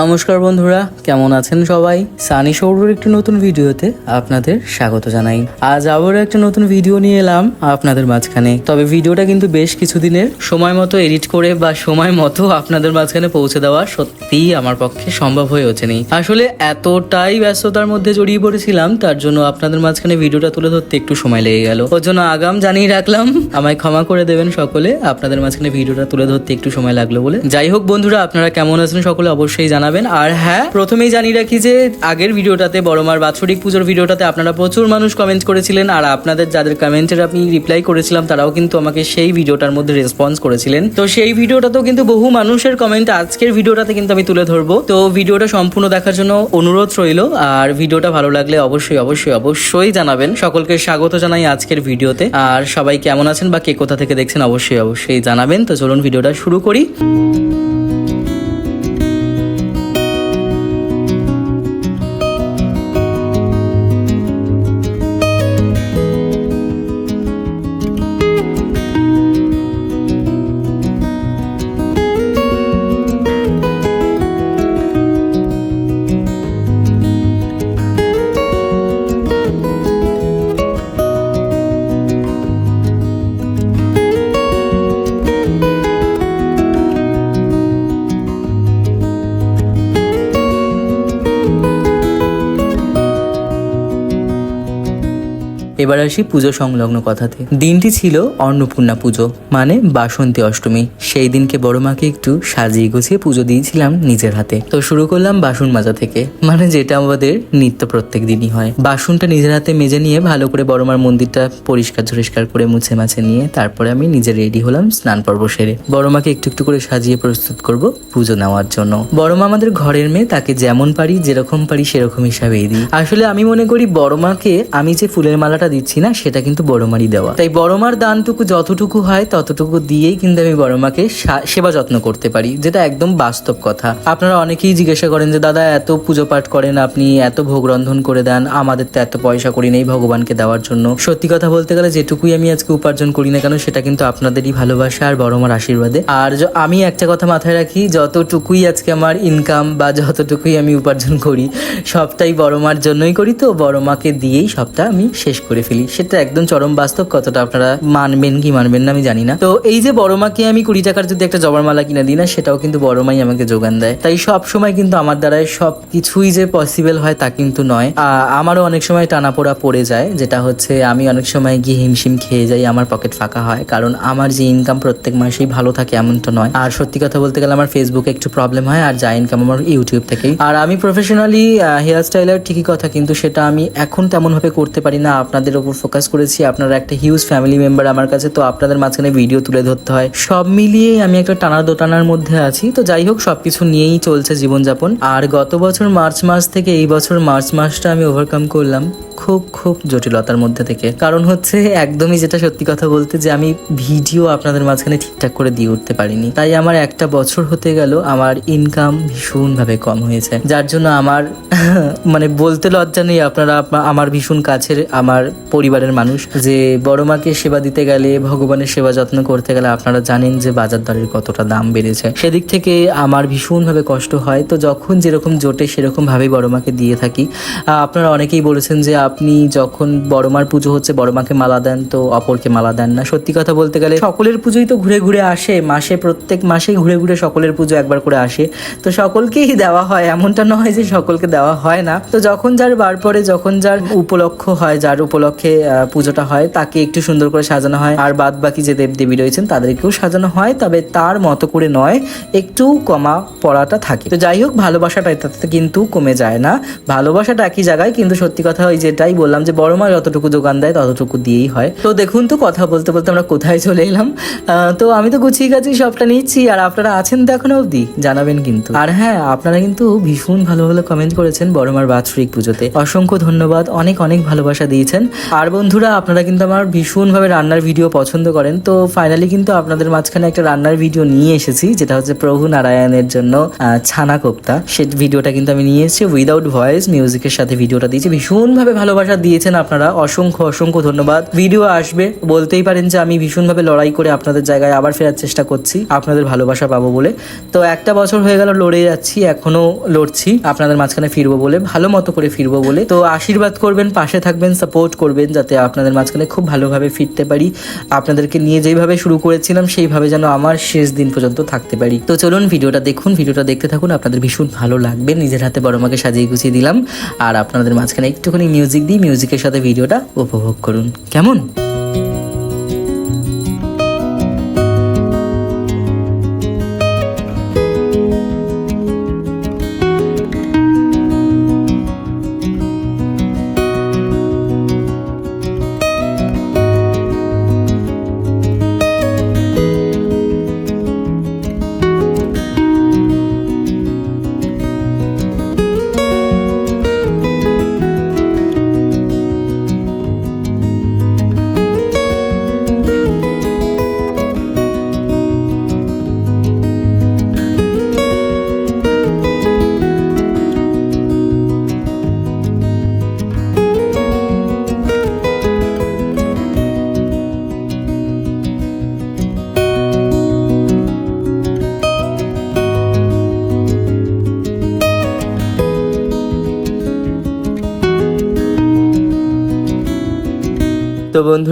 নমস্কার বন্ধুরা, কেমন আছেন সবাই? সানি সৌরভের একটি নতুন ভিডিওতে আপনাদের স্বাগত জানাই। আজ আবারও একটা নতুন ভিডিও নিয়ে এলাম আপনাদের মাঝখানে। তবে ভিডিওটা কিন্তু বেশ কিছুদিনের সময় মতো এডিট করে বা সময় মতো আপনাদের মাঝখানে পৌঁছে দেওয়া সত্যিই আমার পক্ষে সম্ভব হয়ে ওঠেনি। আসলে এতটাই ব্যস্ততার মধ্যে জড়িয়ে পড়েছিলাম, তার জন্য আপনাদের মাঝখানে ভিডিওটা তুলে ধরতে একটু সময় লেগে গেল। ওর জন্য আগাম জানিয়ে রাখলাম, আমায় ক্ষমা করে দেবেন সকলে, আপনাদের মাঝখানে ভিডিওটা তুলে ধরতে একটু সময় লাগল বলে। যাই হোক বন্ধুরা, আপনারা কেমন আছেন সকলে অবশ্যই জানাবেন। আর হ্যাঁ প্রথমেই জানিয়ে রাখি যে আগের ভিডিওটাতে বড় মার বাৎসরিক পুজোর ভিডিওটাতে আপনারা প্রচুর মানুষ কমেন্ট করেছিলেন আর আপনাদের যাদের কমেন্টের আমি রিপ্লাই করেছিলাম, তারাও কিন্তু আমাকে সেই ভিডিওটার মধ্যে রেসপন্স করেছিলেন। তো সেই ভিডিওটাতেও কিন্তু বহু মানুষের কমেন্ট আজকের ভিডিওটাতে কিন্তু আমি তুলে ধরবো। তো ভিডিওটা সম্পূর্ণ দেখার জন্য অনুরোধ রইল, আর ভিডিওটা ভালো লাগলে অবশ্যই অবশ্যই অবশ্যই জানাবেন। সকলকে স্বাগত জানাই আজকের ভিডিওতে, আর সবাই কেমন আছেন বা কে কোথা থেকে দেখছেন অবশ্যই অবশ্যই জানাবেন। তো চলুন ভিডিওটা শুরু করি। এবার আসি পুজো সংলগ্ন কথাতে। দিনটি ছিল অন্নপূর্ণা পুজো মানে বাসন্তী অষ্টমী। সেই দিনকে বড় মাকে একটু সাজিয়ে গুছিয়ে পুজো দিয়েছিলাম নিজের হাতে। তো শুরু করলাম বাসন মাজা থেকে মানে যেটা আমাদের নিত্য প্রত্যেক দিনই হয়। বাসনটা নিজের হাতে মেজে নিয়ে ভালো করে বড় মার মন্দিরটা পরিষ্কার পরিষ্কার করে মুছে মাছে নিয়ে তারপরে আমি নিজে রেডি হলাম স্নান পর্ব সেরে। বড় মাকে একটু একটু করে সাজিয়ে প্রস্তুত করব পুজো নেওয়ার জন্য। বড় মা আমাদের ঘরের মেয়ে, তাকে যেমন পারি, যেরকম পারি সেরকম হিসাবেই দিই। আসলে আমি মনে করি বড় মাকে আমি যে ফুলের মালাটা দিচ্ছি না, সেটা কিন্তু বড় মারই দেওয়া। তাই বড় মার দানটুকু যতটুকু হয় ততটুকু দিয়েই কিন্তু আমি বড় মাকে সেবা যত্ন করতে পারি, যেটা একদম বাস্তব কথা। আপনারা অনেকেই জিজ্ঞাসা করেন যে, দাদা, এত পুজো পাঠ করেন আপনি, এত ভোগ রন্ধন করে দেন, আমাদের তো এত পয়সা করি নেই ভগবানকে দেওয়ার জন্য। সত্যি কথা বলতে গেলে যেটুকুই আমি আজকে উপার্জন করি না কেন, সেটা কিন্তু আপনাদেরই ভালোবাসা আর বড় মার আশীর্বাদে। আর আমি একটা কথা মাথায় রাখি, যতটুকুই আজকে আমার ইনকাম বা যতটুকুই আমি উপার্জন করি, সবটাই বড় মার জন্যই করি তো বড় মাকে দিয়েই সবটা আমি শেষ করে ফেলি। সেটা একদম চরম বাস্তব কতটা আপনারা মানবেন কি মানবেন না আমি জানি না। তো এই যে বড় মাকে আমি কুড়ি টাকার যদি একটা জবার মালা কিনে দিই না, সেটাও কিন্তু বড় মাই আমাকে যোগান দেয়। তাই সব সময় কিন্তু আমার দ্বারাই সব কিছুই যে পসিবল হয় তা কিন্তু নয়। আমারও অনেক সময় টানাপোড়া পড়ে যায়, যেটা হচ্ছে আমি অনেক সময় গিয়ে হিমশিম খেয়ে যাই, আমার পকেট ফাঁকা হয়। কারণ আমার যে ইনকাম প্রত্যেক মাসেই ভালো থাকে এমন তো নয়। আর সত্যি কথা বলতে গেলে আমার ফেসবুকে একটু প্রবলেম হয়, আর যা ইনকাম আমার ইউটিউব থেকেই। আর আমি প্রফেশনালি হেয়ার স্টাইলার ঠিকই কথা, কিন্তু সেটা আমি এখন তেমন ভাবে করতে পারি না। আপনাদের উপর ফোকাস করেছি। আপনারা একটা হিউজ ফ্যামিলি মেম্বার আমার কাছে, তো আপনাদের মাঝখানে ভিডিও তুলে ধরতে হয়। সব মিলিয়ে আমি একটা টানা দোটানার মধ্যে আছি। তো যাই হোক, সবকিছু নিয়েই চলছে জীবনযাপন। আর গত বছর মার্চ মাস থেকে এই বছর মার্চ মাসটা আমি ওভারকাম করলাম খুব খুব জটিলতার মধ্যে থেকে। কারণ হচ্ছে, একদমই যেটা সত্যি কথা বলতে যে আমি ভিডিও আপনাদের মাঝখানে ঠিকঠাক করে দিয়ে উঠতে পারিনি। তাই আমার একটা বছর হতে গেল, আমার ইনকাম ভীষণভাবে কম হয়েছে। যার জন্য আমার মানে বলতে লজ্জা নেই আপনারা, আমার ভীষণ কাছের, আমার পরিবারের মানুষ, যে বড় মাকে সেবা দিতে গেলে, ভগবানের সেবা যত্ন করতে গেলে আপনারা জানেন যে বাজার দরের কতটা দাম বেড়েছে। সেদিক থেকে আমার ভীষণভাবে কষ্ট হয়। তো যখন যেরকম জোটে সেরকমভাবেই বড় মাকে দিয়ে থাকি। আপনারা অনেকেই বলেছেন যে আপনি যখন বড় মার পুজো হচ্ছে, বড় মাকে মালা দেন, তো অপরকে মালা দেন না। সত্যি কথা বলতে গেলে সকলের পুজোই তো ঘুরে ঘুরে আসে। মাসে, প্রত্যেক মাসেই ঘুরে ঘুরে সকলের পুজো একবার করে আসে। তো সকলকেই দেওয়া হয়। এমনটা নয় যে সকলকে দেওয়া হয় না। তো যখন যার বার পরে যখন যার উপলক্ষ হয়, যার উপলক্ষে আহ, পুজোটা হয় তাকে একটু সুন্দর করে সাজানো হয়। আর বাদ বাকি যে দেব দেবী রয়েছেন তাদেরকেও সাজানো হয় তবে তার মতো করে নয় একটু কমা পড়াটা থাকে। তো যাই হোক ভালোবাসাটা এটাতে কিন্তু কমে যায় না। ভালোবাসাটা একই জায়গায় কিন্তু সত্যি কথা ওই যেটাই বললাম যে বড় মা যতটুকু যোগান দেয় ততটুকু দিয়েই হয়। তো দেখুন তো কথা বলতে বলতে আমরা কোথায় চলে এলাম। তো আমি তো গুছিয়ে গাছি সবটা নিচ্ছি আর আপনারা আছেন তো এখনও অবধি জানাবেন কিন্তু। আর হ্যাঁ আপনারা কিন্তু ভীষণ ভালো ভালো কমেন্ট করেছেন বড় মার বাৎসরিক পুজোতে। অসংখ্য ধন্যবাদ অনেক অনেক ভালোবাসা দিয়েছেন। আর বন্ধুরা, আপনারা কিন্তু আমার ভীষণভাবে রান্নার ভিডিও পছন্দ করেন। তো ফাইনালি কিন্তু আপনাদের মাঝখানে একটা রান্নার ভিডিও নিয়ে এসেছি, যেটা হচ্ছে প্রভু নারায়ণের জন্য ছানা কোপ্তা। সে ভিডিওটা কিন্তু আমি নিয়ে এসেছি। উইদাউট ভয়েস মিউজিকের সাথে ভিডিওটা দিয়েছি। ভীষণভাবে ভালোবাসা দিয়েছেন আপনারা। অসংখ্য অসংখ্য ধন্যবাদ। ভিডিও আসবে। বলতেই পারেন যে আমি ভীষণভাবে লড়াই করে আপনাদের জায়গায় আবার ফেরার চেষ্টা করছি। আপনাদের ভালোবাসা পাবো বলে। তো একটা বছর হয়ে গেল লড়ে যাচ্ছি, এখনও লড়ছি। আপনাদের মাঝখানে ফিরবো বলে, ভালো মতো করে ফিরবো বলে। তো আশীর্বাদ করবেন, পাশে থাকবেন সাপোর্ট করবেন। যাতে আপনাদের মাঝখানে খুব ভালোভাবে ফিরতে পারি। আপনাদেরকে নিয়ে যেইভাবে শুরু করেছিলাম, সেইভাবে যেন আমার শেষ দিন পর্যন্ত থাকতে পারি। তো চলুন ভিডিওটা দেখুন, ভিডিওটা দেখতে থাকুন, আপনাদের ভীষণ ভালো লাগবে। নিজের হাতে বড় মাকে সাজিয়ে গুছিয়ে দিলাম। আর আপনাদের মাঝখানে একটুখানি মিউজিক দিই মিউজিকের সাথে ভিডিওটা উপভোগ করুন। কেমন?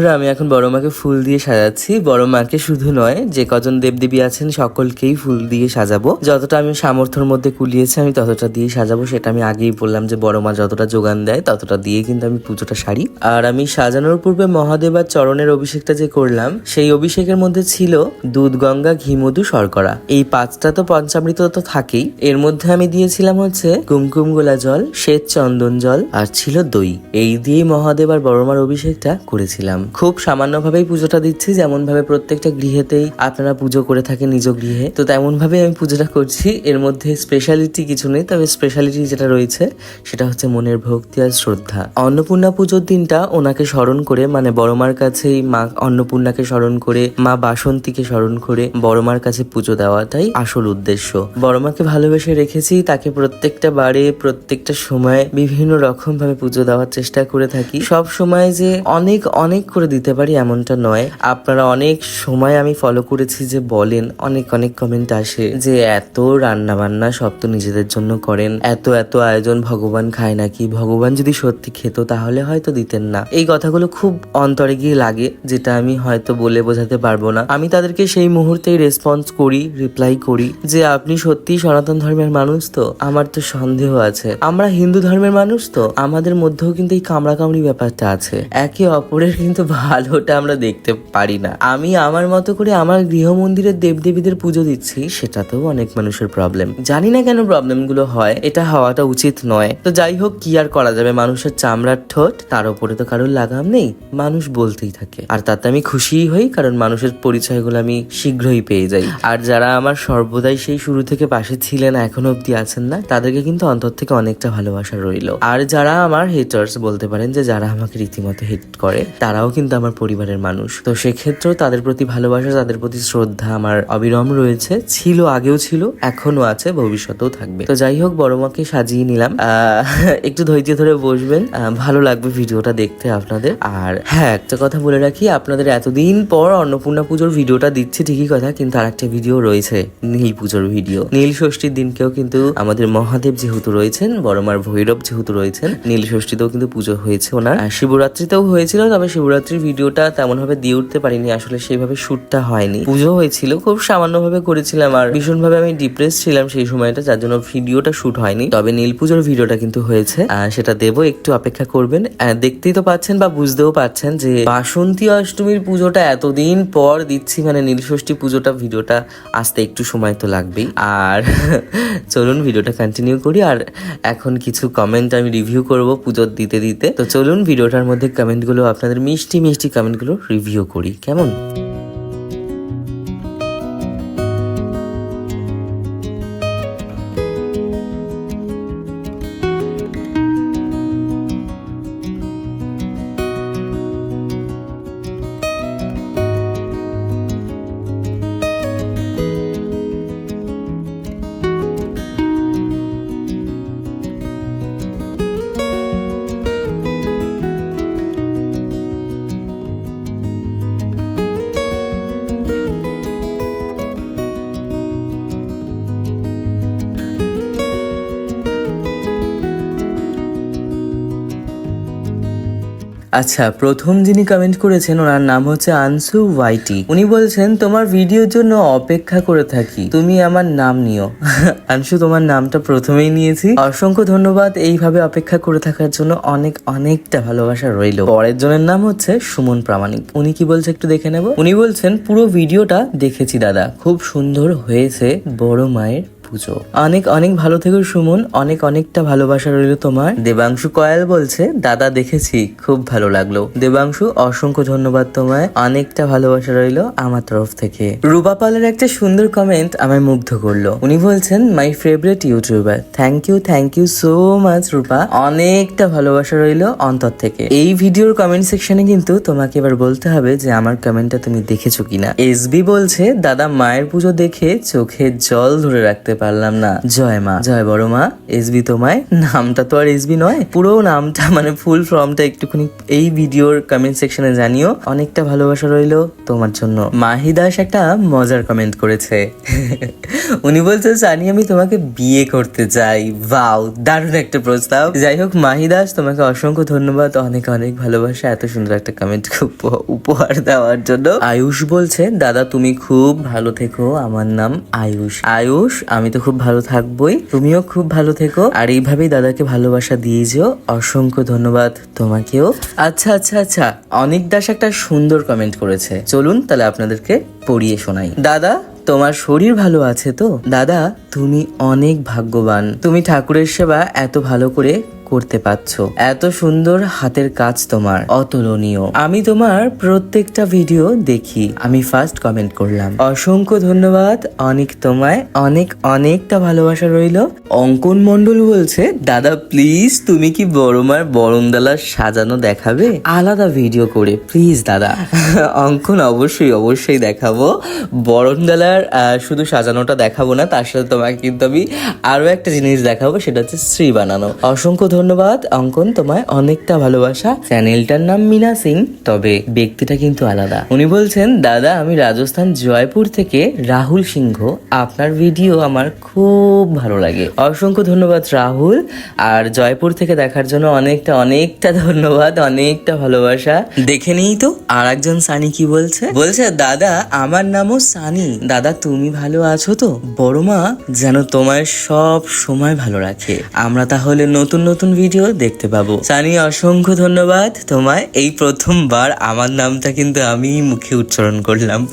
বন্ধুরা, আমি এখন বড় মাকে ফুল দিয়ে সাজাচ্ছি। বড় মাকে শুধু নয়, যে কজন দেবদেবী আছেন সকলকেই ফুল দিয়ে সাজাবো। যতটা আমি সামর্থ্যের মধ্যে কুলিয়েছি, আমি ততটা দিয়ে সাজাবো। সেটা আমি আগেই বললাম যে বড় মা যতটা যোগান দেয়, ততটা দিয়ে কিন্তু আমি পুজোটা সারি। আর আমি সাজানোর পূর্বে মহাদেবার চরণের অভিষেকটা যে করলাম, সেই অভিষেকের মধ্যে ছিল দুধ, গঙ্গা, ঘি, মধু, শর্করা। এই পাঁচটা তো পঞ্চামৃত তো থাকেই। এর মধ্যে আমি দিয়েছিলাম হচ্ছে কুমকুম গোলা জল, শ্বেত চন্দন জল, আর ছিল দই। এই দিয়েই মহাদেব আর বড়মার অভিষেকটা করেছিলাম। খুব সামান্যভাবেই পুজোটা দিচ্ছি যেমন ভাবে প্রত্যেকটা গৃহেতেই আপনারা পুজো করে থাকেন নিজ গৃহে। তো তেমন ভাবে আমি পুজোটা করছি, এর মধ্যে স্পেশালিটি কিছু নেই, তবে স্পেশালিটি যেটা রয়েছে, সেটা হচ্ছে মনের ভক্তি আর শ্রদ্ধা। অন্নপূর্ণা পুজোর দিনটা ওনাকে স্মরণ করে মানে বড়মার কাছেই মা অন্নপূর্ণাকে স্মরণ করে, মা বাসন্তীকে স্মরণ করে বড়মার কাছে পুজো দেওয়াটাই আসল উদ্দেশ্য। বড়মাকে ভালোবেসে রেখেছি, তাকে প্রত্যেকটা বারে, প্রত্যেকটা সময় বিভিন্ন রকম ভাবে পুজো দেওয়ার চেষ্টা করে থাকি। সব সময় যে অনেক অনেক করে দিতে পারি এমনটা নয়। আপনারা অনেক সময় আমি ফলো করেছি যে বলেন, অনেক অনেক কমেন্ট আসে যে এত রান্না বান্না সব তো নিজেদের জন্য করেন, এত এত আয়োজন ভগবান খায় নাকি? ভগবান যদি সত্যি খেত তাহলে হয়তো দিতেন না। এই কথাগুলো খুব অন্তরে গিয়ে লাগে, যেটা আমি হয়তো বলে বোঝাতে পারব না। আমি তাদেরকে সেই মুহূর্তেই রেসপন্স করি রিপ্লাই করি যে, আপনি সত্যি সনাতন ধর্মের মানুষ তো? আমার তো সন্দেহ আছে। আমরা হিন্দু ধর্মের মানুষ তো? আমাদের মধ্যেও কিন্তু এই কামড়াকামড়ি ব্যাপারটা আছে। একে অপরের কিন্তু ভালোটা আমরা দেখতে পারি না। আমি আমার মতো করে আমার গৃহ মন্দিরের দেবদেবীদের পুজো দিচ্ছি, সেটাতেও অনেক মানুষের প্রবলেম জানি না কেন প্রবলেমগুলো হয়, এটা হওয়াটা উচিত নয়। তো যাই হোক, কি আর করা যাবে? মানুষের চামড়ার ঠোঁট, তার উপরে তো কারোর লাগাম নেই। মানুষ বলতেই থাকে। আর তাতে আমি খুশিই হই, কারণ মানুষের পরিচয়গুলো আমি শীঘ্রই পেয়ে যাই। আর যারা আমার সর্বদাই সেই শুরু থেকে পাশে ছিলেন, এখনও অব্দি আছেন না, তাদেরকে কিন্তু অন্তর থেকে অনেকটা ভালোবাসা রইল। আর যারা আমার হেটার্স বলতে পারেন যে, যারা আমাকে রীতিমতো হেট করে, তারাও কিন্তু আমার পরিবারের মানুষ। তো সেক্ষেত্রেও তাদের প্রতি ভালোবাসা, তাদের প্রতি শ্রদ্ধা আমার অবিরম রয়েছে। ছিল, আগেও ছিল এখনও আছে, ভবিষ্যতেও থাকবে। তো যাই হোক, বড় মাকে সাজিয়ে নিলাম। একটু ধৈর্য ধরে বসবেন। ভালো লাগবে ভিডিওটা দেখতে আপনাদের। আর হ্যাঁ একটা কথা বলে রাখি, আপনাদের এতদিন পর অন্নপূর্ণা পুজোর ভিডিওটা দিচ্ছি, ঠিকই কথা, কিন্তু আর একটা ভিডিও রয়েছে, নীল পুজোর ভিডিও। নীল ষষ্ঠীর দিনকেও কিন্তু আমাদের মহাদেব যেহেতু রয়েছেন বড়মার ভৈরব যেহেতু রয়েছেন, নীল ষষ্ঠীতেও কিন্তু পুজো হয়েছে ওনার। শিবরাত্রিতেও হয়েছিল, তবে শিবরাত্রির ভিডিওটা তেমন ভাবে দিয়ে উঠতে পারিনি, আসলে সেইভাবে শুটটা হয়নি। পুজো হয়েছিল, খুব সামান্য ভাবে করেছিলাম আর ভীষণ ভাবে আমি ডিপ্রেস ছিলাম সেই সময়টা, যার জন্য ভিডিওটা শুট হয়নি। তবে নীল পুজোর ভিডিওটা কিন্তু হয়েছে সেটা দেবো, একটু অপেক্ষা করবেন। দেখতেই তো পাচ্ছেন বা বুঝতেও পারছেন যে বাসন্তী অষ্টমীর পুজোটা এতদিন পর দিচ্ছি মানে নীলষষ্ঠী পুজোটা, ভিডিওটা আসতে একটু সময় তো লাগবেই। আর চলুন ভিডিওটা কন্টিনিউ করি, আর এখন কিছু কমেন্ট আমি রিভিউ করব পুজোর দিতে দিতে। তো চলুন ভিডিওটার মধ্যে কমেন্টগুলো আপনাদের মিষ্টি মিষ্টি কমেন্টগুলো রিভিউ করি কেমন? আচ্ছা প্রথম যিনি কমেন্ট করেছেন, ওনার নাম হচ্ছে আনসু ওয়াইটি। উনি বলছেন, তোমার ভিডিওর জন্য অপেক্ষা করে থাকি, তুমি আমার নাম নিও। আনসু, তোমার নামটা প্রথমেই নিয়েছি। অসংখ্য ধন্যবাদ, এইভাবে অপেক্ষা করে থাকার জন্য অনেক, অনেকটা ভালোবাসা রইল। পরের জনের নাম হচ্ছে সুমন প্রামাণিক। উনি কি বলছে একটু দেখে নেব? উনি বলছেন, পুরো ভিডিওটা দেখেছি, দাদা। খুব সুন্দর হয়েছে, বড় মায়ের পুজো। অনেক অনেক ভালো থেকো সুমন অনেক অনেকটা ভালোবাসা রইল তোমার। দেবাংশু কয়াল বলছে দাদা দেখেছি খুব ভালো লাগল। দেবাংশু অসংখ্য ধন্যবাদ তোমায় অনেকটা ভালোবাসা রইল আমার তরফ থেকে। রূপা পালের একটা সুন্দর কমেন্ট আমায় মুগ্ধ করল। উনি বলছেন my favourite YouTuber thank you thank you so much Rupa. অনেকটা ভালোবাসা রইল অন্তর থেকে। এই ভিডিওর কমেন্ট সেকশনে কিন্তু তোমাকে এবার বলতে হবে যে আমার কমেন্টটা তুমি দেখেছ কিনা। এসবি বলছে দাদা মায়ের পুজো দেখে চোখে জল ধরে রাখতে পারলাম না। জয় মা। জয় বড় মা। এসবি তোমায়। নামটা তো আর এসবি নয়। পুরো নামটা মানে ফুল ফর্মটা একটুখানি এই ভিডিওর কমেন্ট সেকশনে জানিও। অনেকটা ভালোবাসা রইল তোমার জন্য। মাহি দাস একটা মজার কমেন্ট করেছে। উনি বলছে সানি আমি তোমাকে বিয়ে করতে চাই। বাও দারুণ একটা প্রস্তাব। যাই হোক, মাহি দাস, তোমাকে অসংখ্য ধন্যবাদ। অনেক অনেক ভালোবাসা। এত সুন্দর একটা কমেন্ট উপহার দেওয়ার জন্য। আয়ুষ বলছে, দাদা, তুমি খুব ভালো থেকো। আমার নাম আয়ুষ। আয়ুষ, আমি তো খুব ভালো থাকবোই। তুমিও খুব ভালো থেকো। আর এইভাবেই দাদাকে ভালোবাসা দিয়ে যেও। অসংখ্য ধন্যবাদ তোমাকেও। আচ্ছা আচ্ছা আচ্ছা। অনেক দাস একটা সুন্দর কমেন্ট করেছে। চলুন তাহলে আপনাদেরকে পড়িয়ে শোনাই। দাদা, তোমার শরীর ভালো আছে তো? দাদা, তুমি অনেক ভাগ্যবান। তুমি ঠাকুরের সেবা এত ভালো করে করতে পারছ। এত সুন্দর হাতের কাজ তোমার। অতুলনীয়। আমি তোমার প্রত্যেকটা ভিডিও দেখি। আমি ফার্স্ট কমেন্ট করলাম। অসংখ্য ধন্যবাদ। অনেক তোমায় অনেক অনেকটা ভালোবাসা রইল। অঙ্কন মন্ডল বলছে, দাদা প্লিজ তুমি কি বড়মার বরণদালা সাজানো দেখাবে? আলাদা ভিডিও করে। প্লিজ দাদা। অঙ্কন অবশ্যই অবশ্যই দেখাবো। বরণদালার শুধু সাজানোটা দেখাবো না, তার সাথে তোমাকে কিন্তু আমি আরও একটা জিনিস দেখাবো, সেটা হচ্ছে শ্রী বানানো। অসংখ্য ধন্যবাদ। অঙ্কন, তোমায় অনেকটা ভালোবাসা। চ্যানেলটার নাম মিনা সিং, তবে ব্যক্তিটা কিন্তু আলাদা। উনি বলছেন, দাদা, আমি রাজস্থান জয়পুর থেকে রাহুল সিংহ। আপনার ভিডিও আমার খুব ভালো লাগে। অসংখ্য ধন্যবাদ, রাহুল। আর জয়পুর থেকে দেখার জন্য অনেকটা অনেকটা ধন্যবাদ, অনেকটা ভালোবাসা। দেখে নিই তো, আর একজন সানি কি বলছে? বলছে, দাদা, আমার নামও সানি। দাদা, তুমি ভালো আছো তো? বড় মা যেন তোমায় সব সময় ভালো রাখে। আমরা তাহলে নতুন নতুন ভিডিও দেখতে পাবো। সানি অসংখ্য ধন্যবাদ। তোমায় এই প্রথমবার আমার নামটা কিন্তু আমি মুখে উচ্চারণ করলাম।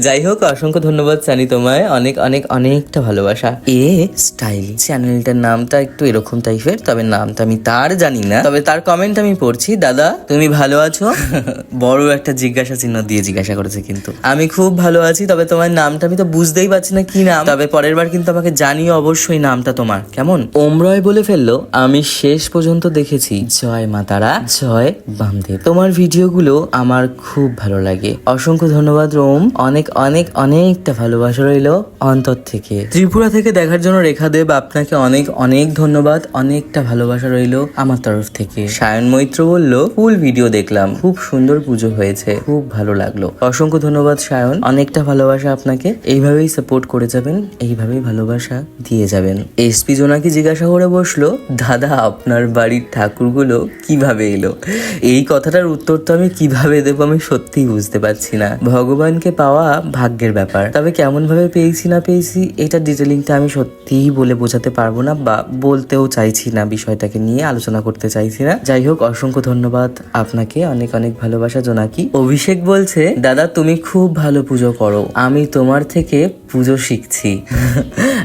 যাই হোক, অসংখ্য ধন্যবাদ সানি তোমায়। অনেক অনেক, অনেকটা ভালোবাসা। এ স্টাইল চ্যানেলটার নামটা একটু এরকম টাইপের তবে নামটা আমি তার জানি না। তবে তার কমেন্ট আমি পড়ছি, দাদা, তুমি ভালো আছো? বড় একটা জিজ্ঞাসা চিহ্ন দিয়ে জিজ্ঞাসা করেছে কিন্তু। আমি খুব ভালো আছি, তবে তোমার নামটা আমি তো বুঝতেই পারছি না কি নাম? তবে পরের বার কিন্তু আমাকে জানিও অবশ্যই নামটা তোমার। কেমন? ওমরয় বলে ফেলল, আমি শেষ পর্যন্ত দেখেছি। জয় মা তারা, জয় বামদেব। তোমার ভিডিওগুলো আমার খুব ভালো লাগে। অসংখ্য ধন্যবাদ রোম। অনেক অনেক, অনেকটা ভালোবাসা রইল অন্তর থেকে। ত্রিপুরা থেকে দেখার জন্য রেখা দেব, আপনাকে অনেক অনেক ধন্যবাদ। অনেকটা ভালোবাসা রইল আমার তরফ থেকে। সায়ন মৈত্র বলল, ফুল ভিডিও দেখলাম। খুব সুন্দর পুজো হয়েছে। খুব ভালো লাগল। অসংখ্য ধন্যবাদ সায়ন। অনেকটা ভালোবাসা আপনাকে। এইভাবেই সাপোর্ট করে যাবেন। এইভাবেই ভালোবাসা দিয়ে যাবেন। এসপি জোনাকি জিজ্ঞাসা করে বসল, দাদা আপনার বাড়ির ঠাকুরগুলো কীভাবে এলো? এই কথাটার উত্তর তো আমি কীভাবে দেবো আমি সত্যিই বুঝতে পারছি না। ভগবানকে পাওয়া ভাগ্যের ব্যাপার। তবে কেমন ভাবে পেয়েছি না পেয়েছি, এটা ডিটেলিংটা আমি সত্যিই বলে বোঝাতে পারব না বা বলতেও চাইছি না বিষয়টাকে নিয়ে, আলোচনা করতে চাইছি না। যাই হোক, অসংখ্য ধন্যবাদ আপনাকে, অনেক অনেক ভালোবাসা জোনাকি। অভিষেক বলছে, দাদা, তুমি খুব ভালো পুজো করো। আমি তোমার থেকে পুজো শিখছি।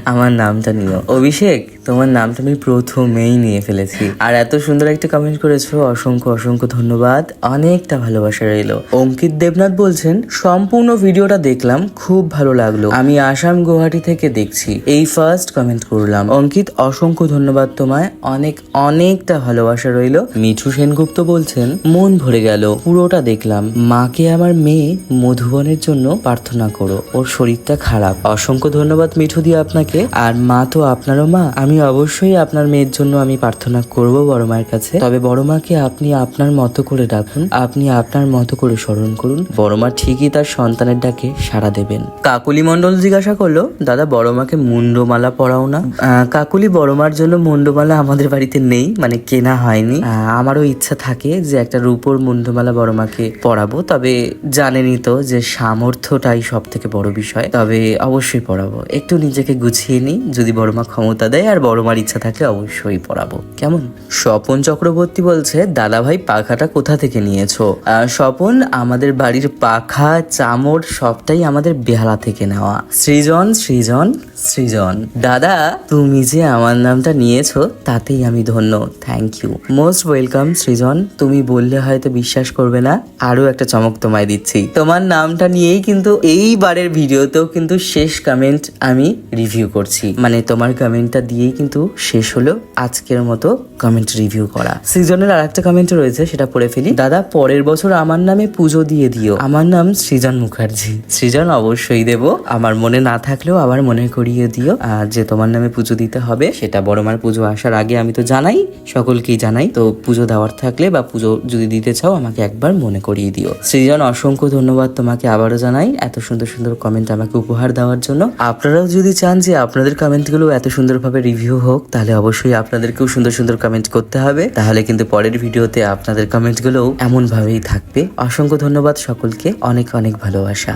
আমার নামটা নিও। অভিষেক, তোমার নামটা আমি প্রথমেই নিয়ে ফেলেছি। আর এত সুন্দর একটা কমেন্ট করেছ, অসংখ্য অসংখ্য ধন্যবাদ। অনেকটা ভালোবাসা রইল। অঙ্কিত দেবনাথ বলছেন, সম্পূর্ণ ভিডিওটা দেখলাম, খুব ভালো লাগল। আমি আসাম গুয়াহাটি থেকে দেখছি। এই ফার্স্ট কমেন্ট করলাম। অঙ্কিত, অসংখ্য ধন্যবাদ তোমায়। অনেক, অনেকটা ভালোবাসা রইল। মিঠু সেনগুপ্ত বলছেন, মন ভরে গেল। পুরোটা দেখলাম। মাকে আমার মেয়ে মধুবনের জন্য প্রার্থনা করো। ওর শরীরটা খারাপ। অসংখ্য ধন্যবাদ মিঠু দিয়ে আপনাকে। আর মা তো আপনারও মা। আমি অবশ্যই আপনার মেয়ের জন্য আমি প্রার্থনা করব বড় মায়ের কাছে। তবে বড় মাকে আপনি আপনার মতো করে ডাকুন, আপনি আপনার মতো করে স্মরণ করুন। বড় মা ঠিকই তার সন্তানের ডাকে সাড়া দেবেন। কাকুলি মণ্ডল জিজ্ঞাসা করল, দাদা, বড় মাকে মুন্ডমালা পরাও না? কাকুলি, বড় মার জন্য মুন্ডমালা আমাদের বাড়িতে নেই মানে কেনা হয়নি। আমারও ইচ্ছা থাকে যে একটা রূপোর মুন্ডমালা বড় মাকে পরাবো, তবে জানেনই তো যে সামর্থ্যটাই সব থেকে বড় বিষয়। তবে অবশ্যই পড়াবো। একটু নিজেকে গুছিয়ে নিই, যদি বড় মা ক্ষমতা দেয় আর বড় মার ইচ্ছা থাকলে অবশ্যই পড়াবো। কেমন? স্বপন চক্রবর্তী বলছে দাদা ভাই পাখাটা কোথা থেকে নিয়েছো? স্বপন, আমাদের বাড়ির পাখা, চামড়, সবটাই আমাদের বেহালা থেকে নেওয়া। সৃজন সৃজন সৃজন, দাদা, তুমি যে আমার নামটা নিয়েছো, তাতেই আমি ধন্য। Thank you most welcome Srijan. তুমি বললে হয়তো বিশ্বাস করবে না। আরও একটা চমক তোমায় দিচ্ছি। তোমার নামটা নিয়েই কিন্তু এইবারের ভিডিওতেও কিন্তু শেষ কমেন্ট আমি রিভিউ করছি। মানে তোমার কমেন্টটা দিয়েই কিন্তু শেষ হলো আজকের মতো কমেন্ট রিভিউ করা। সৃজনের আর একটা কমেন্ট রয়েছে, সেটা পড়ে ফেলি। দাদা, পরের বছর আমার নামে পুজো দিয়ে দিও। আমার নাম সৃজন মুখার্জি। সৃজন অবশ্যই দেব। আমার মনে না থাকলেও আবার মনে করিয়ে দিও আর যে তোমার নামে পুজো দিতে হবে। সেটা বড় মার পুজো আসার আগে আমি তো জানাই, সকলকেই জানাই। তো পুজো দেওয়ার থাকলে বা পুজো যদি দিতে চাও, আমাকে একবার মনে করিয়ে দিও। সৃজন অসংখ্য ধন্যবাদ তোমাকে আবারও জানাই। এত সুন্দর সুন্দর কমেন্ট আমাকে উপহার দেওয়ার জন্য। আপনারাও যদি চান যে আপনাদের কমেন্টগুলো এত সুন্দরভাবে রিভিউ হোক, তাহলে অবশ্যই আপনাদেরকেও সুন্দর সুন্দর কমেন্ট করতে হবে। তাহলে কিন্তু পরের ভিডিওতে আপনাদের কমেন্টগুলোও এমনভাবেই থাকবে। অসংখ্য ধন্যবাদ সকলকে। অনেক অনেক ভালোবাসা।